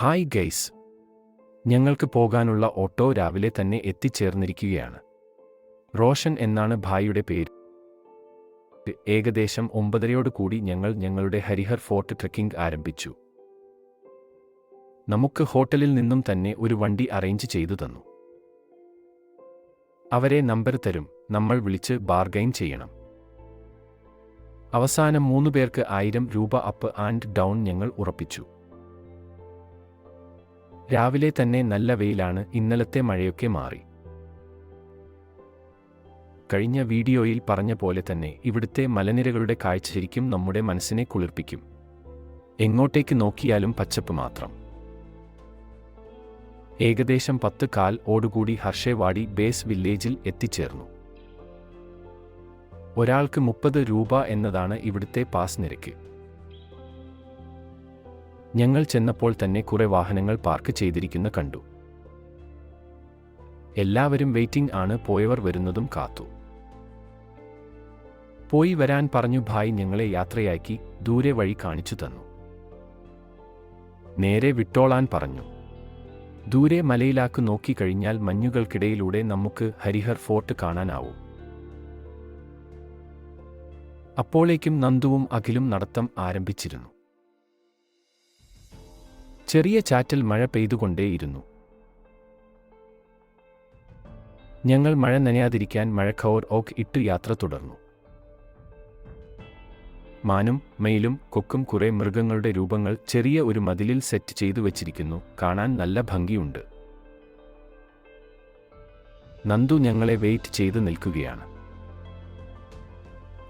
Hi guys ഞങ്ങൾക്ക് പോകാനുള്ള auto രാവിലെ തന്നെ എത്തിച്ചേർന്നിരിക്കുകയാണ്. റോഷൻ എന്നാണ് ഭായിയുടെ പേര്. ഏകദേശം ഒമ്പതരയോട് കൂടി ഞങ്ങൾ ഞങ്ങളുടെ ഹരിഹർ ഫോർട്ട് ട്രെക്കിംഗ് ആരംഭിച്ചു. നമുക്ക് ഹോട്ടലിൽ നിന്നും തന്നെ ഒരു വണ്ടി അറേഞ്ച് ചെയ്തു തന്നു. അവരെ നമ്പർ തരും നമ്മൾ വിളിച്ച് ബാർഗൈൻ ചെയ്യണം. അവസാനം മൂന്നു പേർക്ക് ആയിരം രൂപ അപ്പ് ആൻഡ് ഡൗൺ ഞങ്ങൾ ഉറപ്പിച്ചു. രാവിലെ തന്നെ നല്ല വെയിലാണ് ഇന്നലത്തെ മഴയൊക്കെ മാറി. കഴിഞ്ഞ വീഡിയോയിൽ പറഞ്ഞ പോലെ തന്നെ ഇവിടുത്തെ മലനിരകളുടെ കാഴ്ച ശരിക്കും നമ്മുടെ മനസ്സിനെ കുളിർപ്പിക്കും. എങ്ങോട്ടേക്ക് നോക്കിയാലും പച്ചപ്പ് മാത്രം. ഏകദേശം പത്ത് കാൽ ഓടുകൂടി ഹർഷേവാടി ബേസ് വില്ലേജിൽ എത്തിച്ചേർന്നു. ഒരാൾക്ക് മുപ്പത് രൂപ എന്നതാണ് ഇവിടുത്തെ പാസ് നിരക്ക്. ഞങ്ങൾ ചെന്നപ്പോൾ തന്നെ കുറെ വാഹനങ്ങൾ പാർക്ക് ചെയ്തിരിക്കുന്ന കണ്ടു. എല്ലാവരും വെയിറ്റിംഗ് ആണ് പോയവർ വരുന്നതും കാത്തു. പോയി വരാൻ പറഞ്ഞു ഭായ് ഞങ്ങളെ യാത്രയാക്കി ദൂരെ വഴി കാണിച്ചു തന്നു. നേരെ വിട്ടോളാൻ പറഞ്ഞു. ദൂരെ മലയിലാക്ക് നോക്കിക്കഴിഞ്ഞാൽ മഞ്ഞുകൾക്കിടയിലൂടെ നമുക്ക് ഹരിഹർ ഫോർട്ട് കാണാനാവും. അപ്പോഴേക്കും നന്ദുവും അഖിലും നടത്തം ആരംഭിച്ചിരുന്നു. ചെറിയ ചാറ്റൽ മഴ പെയ്തുകൊണ്ടേയിരുന്നു. ഞങ്ങൾ മഴ നനയാതിരിക്കാൻ മഴക്കവർ ഓക്ക് ഇട്ട് യാത്ര തുടർന്നു. മാനും മെയിലും കൊക്കും കുറെ മൃഗങ്ങളുടെ രൂപങ്ങൾ ചെറിയ ഒരു മതിലിൽ സെറ്റ് ചെയ്തു വച്ചിരിക്കുന്നു. കാണാൻ നല്ല ഭംഗിയുണ്ട്. നന്ദു ഞങ്ങളെ വെയിറ്റ് ചെയ്ത് നിൽക്കുകയാണ്.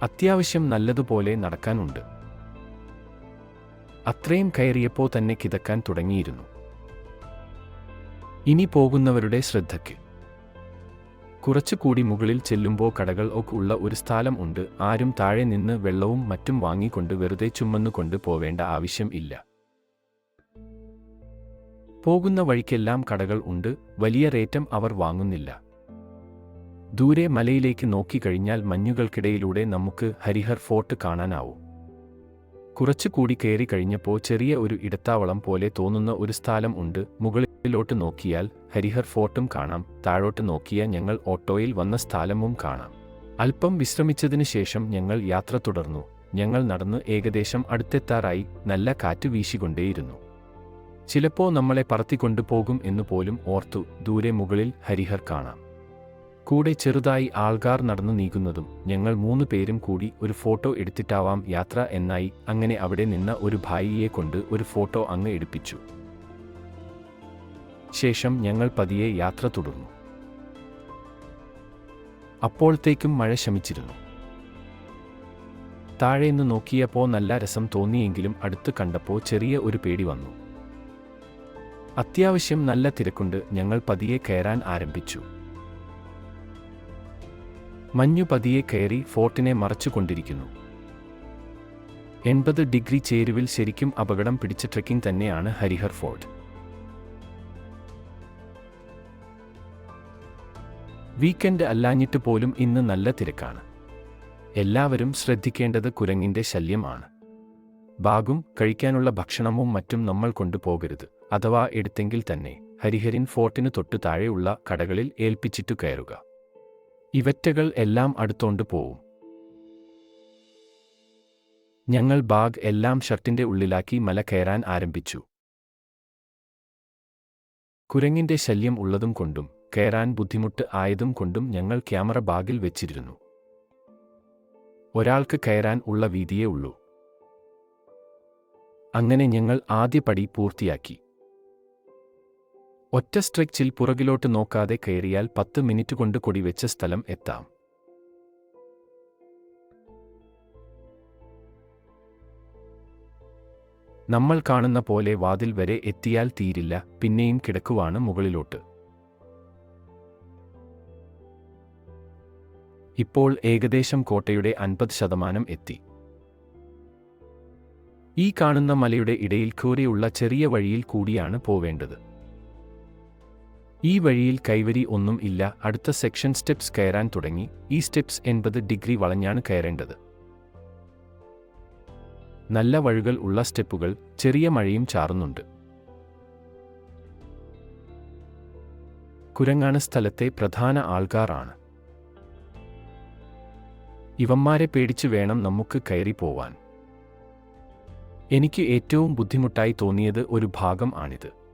അത്യാവശ്യം നല്ലതുപോലെ നടക്കാനുണ്ട്. അത്രയും കയറിയപ്പോൾ തന്നെ കിതക്കാൻ തുടങ്ങിയിരുന്നു. ഇനി പോകുന്നവരുടെ ശ്രദ്ധയ്ക്ക്. കുറച്ചുകൂടി മുകളിൽ ചെല്ലുമ്പോൾ കടകൾ ഒക്കെ ഉള്ള ഒരു സ്ഥലം ഉണ്ട്. ആരും താഴെ നിന്ന് വെള്ളവും മറ്റും വാങ്ങിക്കൊണ്ട് വെറുതെ ചുമന്നുകൊണ്ട് പോവേണ്ട ആവശ്യം ഇല്ല. പോകുന്ന വഴിക്കെല്ലാം കടകൾ ഉണ്ട്. വലിയ റേറ്റം അവർ വാങ്ങുന്നില്ല. ദൂരെ മലയിലേക്ക് നോക്കിക്കഴിഞ്ഞാൽ മഞ്ഞുകൾക്കിടയിലൂടെ നമുക്ക് ഹരിഹർ ഫോർട്ട് കാണാനാവും. കുറച്ചുകൂടി കയറി കഴിഞ്ഞപ്പോൾ ചെറിയ ഒരു ഇടത്താവളം പോലെ തോന്നുന്ന ഒരു സ്ഥലം ഉണ്ട്. മുകളിലോട്ട് നോക്കിയാൽ ഹരിഹർ ഫോർട്ടും കാണാം. താഴോട്ട് നോക്കിയാൽ ഞങ്ങൾ ഓട്ടോയിൽ വന്ന സ്ഥലവും കാണാം. അല്പം വിശ്രമിച്ചതിന് ശേഷം ഞങ്ങൾ യാത്ര തുടർന്നു. ഞങ്ങൾ നടന്ന് ഏകദേശം അടുത്തെത്താറായി. നല്ല കാറ്റ് വീശിക്കൊണ്ടേയിരുന്നു. ചിലപ്പോൾ നമ്മളെ പറത്തിക്കൊണ്ടുപോകും എന്നു പോലും ഓർത്തു. ദൂരെ മുകളിൽ ഹരിഹർ കാണാം. കൂടെ ചെറുതായി ആൾക്കാർ നടന്നു നീങ്ങുന്നതും ഞങ്ങൾ മൂന്ന് പേരും കൂടി ഒരു ഫോട്ടോ എടുത്തിട്ടാവാം യാത്ര എന്നായി അങ്ങനെ അവിടെ നിന്ന ഒരു ഭായിയെ കൊണ്ട് ഒരു ഫോട്ടോ അങ്ങ് എടുപ്പിച്ചു. ശേഷം ഞങ്ങൾ പതിയെ യാത്ര തുടർന്നു. അപ്പോഴത്തേക്കും മഴ ശമിച്ചിരുന്നു. താഴേന്ന് നോക്കിയപ്പോൾ നല്ല രസം തോന്നിയെങ്കിലും അടുത്ത് കണ്ടപ്പോൾ ചെറിയ ഒരു പേടി വന്നു. അത്യാവശ്യം നല്ല തിരക്കുണ്ട് ഞങ്ങൾ പതിയെ കയറാൻ ആരംഭിച്ചു. മഞ്ഞു പതിയെ കയറി ഫോർട്ടിനെ മറച്ചുകൊണ്ടിരിക്കുന്നു. എൺപത് ഡിഗ്രി ചേരുവിൽ ശരിക്കും അപകടം പിടിച്ച ട്രെക്കിംഗ് തന്നെയാണ് ഹരിഹർ ഫോർട്ട്. വീക്കെൻഡ് അല്ലാഞ്ഞിട്ട് പോലും ഇന്ന് നല്ല തിരക്കാണ്. എല്ലാവരും ശ്രദ്ധിക്കേണ്ടത് കുരങ്ങിന്റെ ശല്യമാണ് ബാഗും കഴിക്കാനുള്ള ഭക്ഷണവും മറ്റും നമ്മൾ കൊണ്ടുപോകരുത്. അഥവാ എടുത്തെങ്കിൽ തന്നെ ഹരിഹരിൻ ഫോർട്ടിന് തൊട്ടു താഴെയുള്ള കടകളിൽ ഏൽപ്പിച്ചിട്ടു കയറുക. ഇവറ്റകൾ എല്ലാം അടുത്തോണ്ട് പോവും. ഞങ്ങൾ ബാഗ് എല്ലാം ഷർട്ടിന്റെ ഉള്ളിലാക്കി മല കയറാൻ ആരംഭിച്ചു. കുരങ്ങിന്റെ ശല്യം ഉള്ളതും കൊണ്ടും കയറാൻ ബുദ്ധിമുട്ട് ആയതും കൊണ്ടും ഞങ്ങൾ ക്യാമറ ബാഗിൽ വെച്ചിരുന്നു. ഒരാൾക്ക് കയറാൻ ഉള്ള വീതിയേ ഉള്ളൂ. അങ്ങനെ ഞങ്ങൾ ആദ്യ പടി പൂർത്തിയാക്കി. ഒറ്റ സ്ട്രെച്ചിൽ പുറകിലോട്ട് നോക്കാതെ കയറിയാൽ പത്ത് മിനിറ്റ് കൊണ്ട് കൊടിവെച്ച സ്ഥലം എത്താം. നമ്മൾ കാണുന്ന പോലെ വാതിൽ വരെ എത്തിയാൽ തീരില്ല പിന്നെയും കിടക്കുവാണ് മുകളിലോട്ട്. ഇപ്പോൾ ഏകദേശം കോട്ടയുടെ അൻപത് ശതമാനം എത്തി. ഈ കാണുന്ന മലയുടെ ഇടയിൽ കൂരെയുള്ള ചെറിയ വഴിയിൽ കൂടിയാണ് പോവേണ്ടത്. ഈ വഴിയിൽ കൈവരി ഒന്നും ഇല്ല. അടുത്ത സെക്ഷൻ സ്റ്റെപ്സ് കയറാൻ തുടങ്ങി. ഈ സ്റ്റെപ്സ് എൺപത് ഡിഗ്രി വളഞ്ഞാണ് കയറേണ്ടത്. നല്ല വഴുകൾ ഉള്ള സ്റ്റെപ്പുകൾ ചെറിയ മഴയും ചാറുന്നുണ്ട്. കുരങ്ങാണ് സ്ഥലത്തെ പ്രധാന ആൾക്കാറാണ്. ഇവന്മാരെ പേടിച്ചു വേണം നമുക്ക് കയറി പോവാൻ. എനിക്ക് ഏറ്റവും ബുദ്ധിമുട്ടായി തോന്നിയത് ഒരു ഭാഗം ആണിത്.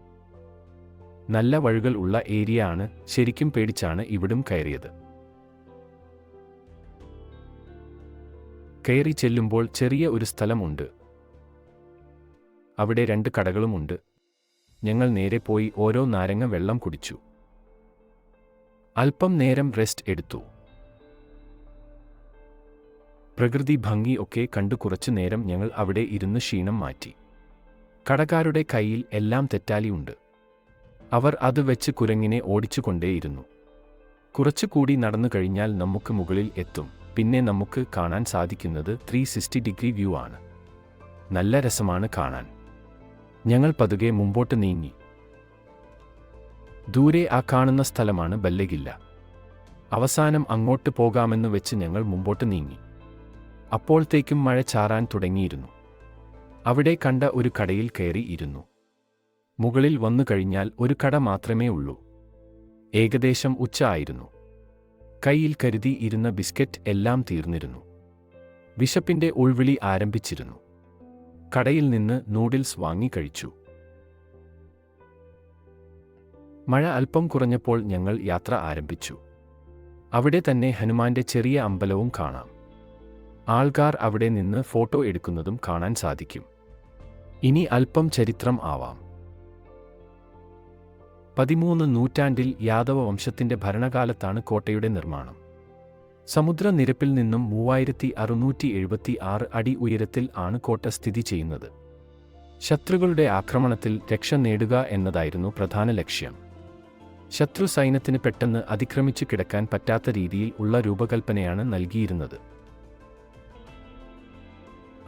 നല്ല വഴുകൾ ഉള്ള ഏരിയ ആണ് ശരിക്കും പേടിച്ചാണ് ഇവിടും കയറിയത്. കയറി ചെല്ലുമ്പോൾ ചെറിയ ഒരു സ്ഥലമുണ്ട്. അവിടെ രണ്ട് കടകളുമുണ്ട്. ഞങ്ങൾ നേരെ പോയി ഓരോ നാരങ്ങ വെള്ളം കുടിച്ചു. അല്പം നേരം റെസ്റ്റ് എടുത്തു. പ്രകൃതി ഭംഗി ഒക്കെ കണ്ടു കുറച്ചു നേരം ഞങ്ങൾ അവിടെ ഇരുന്ന് ക്ഷീണം മാറ്റി. കടക്കാരുടെ കയ്യിൽ എല്ലാം തെറ്റാലിയുണ്ട്. അവർ അത് വെച്ച് കുരങ്ങിനെ ഓടിച്ചുകൊണ്ടേയിരുന്നു. കുറച്ചുകൂടി നടന്നു കഴിഞ്ഞാൽ നമുക്ക് മുകളിൽ എത്തും. പിന്നെ നമുക്ക് കാണാൻ സാധിക്കുന്നത് ത്രീ സിക്സ്റ്റി ഡിഗ്രി വ്യൂ ആണ്. നല്ല രസമാണ് കാണാൻ. ഞങ്ങൾ പതുകെ മുമ്പോട്ട് നീങ്ങി. ദൂരെ ആ കാണുന്ന സ്ഥലമാണ് ബല്ലഗില്ല. അവസാനം അങ്ങോട്ട് പോകാമെന്ന് വെച്ച് ഞങ്ങൾ മുമ്പോട്ട് നീങ്ങി. അപ്പോഴത്തേക്കും മഴ ചാറാൻ തുടങ്ങിയിരുന്നു. അവിടെ കണ്ട ഒരു കടയിൽ കയറി ഇരുന്നു. മുകളിൽ വന്നു കഴിഞ്ഞാൽ ഒരു കട മാത്രമേ ഉള്ളൂ. ഏകദേശം ഉച്ച ആയിരുന്നു. കയ്യിൽ കരുതി ഇരുന്ന ബിസ്ക്കറ്റ് എല്ലാം തീർന്നിരുന്നു. വിശപ്പിന്റെ ഉൾവിളി ആരംഭിച്ചിരുന്നു. കടയിൽ നിന്ന് നൂഡിൽസ് വാങ്ങി കഴിച്ചു. മഴ അല്പം കുറഞ്ഞപ്പോൾ ഞങ്ങൾ യാത്ര ആരംഭിച്ചു. അവിടെ തന്നെ ഹനുമാന്റെ ചെറിയ അമ്പലവും കാണാം. ആൾക്കാർ അവിടെ നിന്ന് ഫോട്ടോ എടുക്കുന്നതും കാണാൻ സാധിക്കും. ഇനി അല്പം ചരിത്രം ആവാം. പതിമൂന്ന് നൂറ്റാണ്ടിൽ യാദവ വംശത്തിന്റെ ഭരണകാലത്താണ് കോട്ടയുടെ നിർമ്മാണം. സമുദ്രനിരപ്പിൽ നിന്നും മൂവായിരത്തി അറുന്നൂറ്റി എഴുപത്തി ആറ് അടി ഉയരത്തിൽ ആണ് കോട്ട സ്ഥിതി ചെയ്യുന്നത്. ശത്രുക്കളുടെ ആക്രമണത്തിൽ രക്ഷ നേടുക എന്നതായിരുന്നു പ്രധാന ലക്ഷ്യം. ശത്രു സൈന്യത്തിന് പെട്ടെന്ന് അതിക്രമിച്ചു കിടക്കാൻ പറ്റാത്ത രീതിയിൽ ഉള്ള രൂപകൽപ്പനയാണ് നൽകിയിരുന്നത്.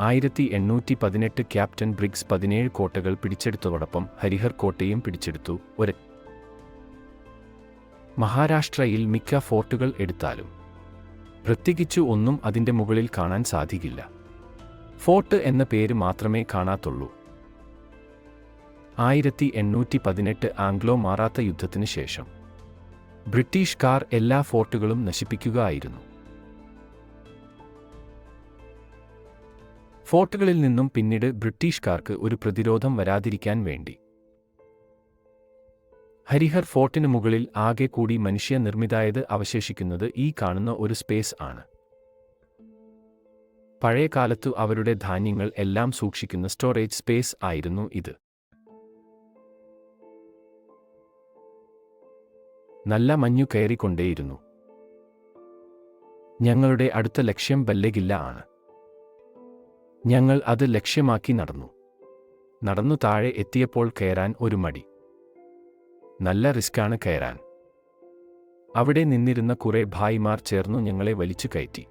ആയിരത്തി എണ്ണൂറ്റി പതിനെട്ട് ക്യാപ്റ്റൻ ബ്രിഗ്സ് പതിനേഴ് കോട്ടകൾ പിടിച്ചെടുത്തതോടൊപ്പം ഹരിഹർ കോട്ടയും പിടിച്ചെടുത്തു. ഒരു മഹാരാഷ്ട്രയിൽ മിക്ക ഫോർട്ടുകൾ എടുത്താലും പ്രത്യേകിച്ചു ഒന്നും അതിന്റെ മുകളിൽ കാണാൻ സാധിക്കില്ല. ഫോർട്ട് എന്ന പേര് മാത്രമേ കാണാത്തുള്ളൂ. ആയിരത്തി എണ്ണൂറ്റി പതിനെട്ട് ആംഗ്ലോ മാറാത്ത യുദ്ധത്തിന് ശേഷം ബ്രിട്ടീഷുകാർ എല്ലാ ഫോർട്ടുകളും നശിപ്പിക്കുകയായിരുന്നു. ഫോർട്ടുകളിൽ നിന്നും പിന്നീട് ബ്രിട്ടീഷുകാർക്ക് ഒരു പ്രതിരോധം വരാതിരിക്കാൻ വേണ്ടി ഹരിഹർ ഫോർട്ടിന് മുകളിൽ ആകെ കൂടി മനുഷ്യ നിർമ്മിതായത് അവശേഷിക്കുന്നത് ഈ കാണുന്ന ഒരു സ്പേസ് ആണ്. പഴയ കാലത്തു അവരുടെ ധാന്യങ്ങൾ എല്ലാം സൂക്ഷിക്കുന്ന സ്റ്റോറേജ് സ്പേസ് ആയിരുന്നു ഇത്. നല്ല മഞ്ഞു കയറിക്കൊണ്ടേയിരുന്നു. ഞങ്ങളുടെ അടുത്ത ലക്ഷ്യം ബല്ലഗില്ല ആണ്. ഞങ്ങൾ അത് ലക്ഷ്യമാക്കി നടന്നു. നടന്നു താഴെ എത്തിയപ്പോൾ കയറാൻ ഒരു മടി. നല്ല റിസ്ക്കാണ് കയറാൻ. അവിടെ നിന്നിരുന്ന കുറെ ഭായിമാർ ചേർന്നു ഞങ്ങളെ വലിച്ചു കയറ്റി.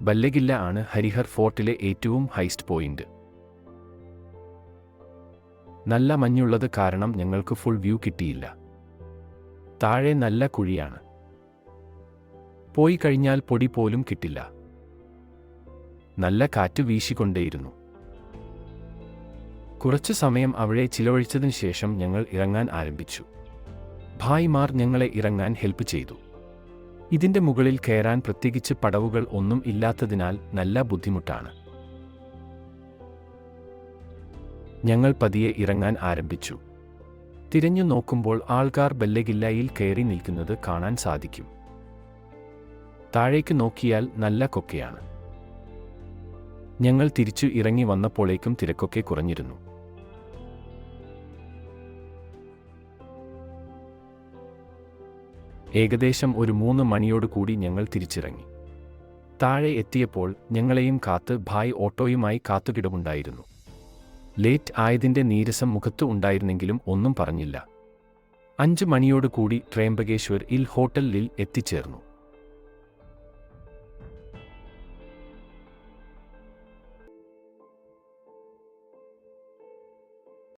ബല്ലഗില്ല ആണ് ഹരിഹർ ഫോർട്ടിലെ ഏറ്റവും ഹൈസ്റ്റ് പോയിന്റ്. നല്ല മഞ്ഞുള്ളത് കാരണം ഞങ്ങൾക്ക് ഫുൾ വ്യൂ കിട്ടിയില്ല. താഴെ നല്ല കുഴിയാണ്. പോയി കഴിഞ്ഞാൽ പൊടി പോലും കിട്ടില്ല. നല്ല കാറ്റ് വീശിക്കൊണ്ടേയിരുന്നു. കുറച്ചു സമയം അവിടെ ചിലവഴിച്ചതിന് ശേഷം ഞങ്ങൾ ഇറങ്ങാൻ ആരംഭിച്ചു. ഭായിമാർ ഞങ്ങളെ ഇറങ്ങാൻ ഹെൽപ്പ് ചെയ്തു. ഇതിന്റെ മുകളിൽ കയറാൻ പ്രത്യേകിച്ച് പടവുകൾ ഒന്നും ഇല്ലാത്തതിനാൽ നല്ല ബുദ്ധിമുട്ടാണ്. ഞങ്ങൾ പതിയെ ഇറങ്ങാൻ ആരംഭിച്ചു. തിരഞ്ഞു നോക്കുമ്പോൾ ആൾക്കാർ ബെല്ലഗില്ലായിൽ കയറി നിൽക്കുന്നത് കാണാൻ സാധിക്കും. താഴേക്ക് നോക്കിയാൽ നല്ല കൊക്കയാണ്. ഞങ്ങൾ തിരിച്ചു ഇറങ്ങി വന്നപ്പോഴേക്കും തിരക്കൊക്കെ കുറഞ്ഞിരുന്നു. ഏകദേശം ഒരു മൂന്ന് മണിയോടുകൂടി ഞങ്ങൾ തിരിച്ചിറങ്ങി. താഴെ എത്തിയപ്പോൾ ഞങ്ങളെയും കാത്ത് ഭായ് ഓട്ടോയുമായി കാത്തുകിടമുണ്ടായിരുന്നു. ലേറ്റ് ആയതിന്റെ നീരസം മുഖത്ത് ഉണ്ടായിരുന്നെങ്കിലും ഒന്നും പറഞ്ഞില്ല. അഞ്ച് മണിയോടുകൂടി ട്രേംബകേശ്വർ ഇൽ ഹോട്ടലിൽ എത്തിച്ചേർന്നു.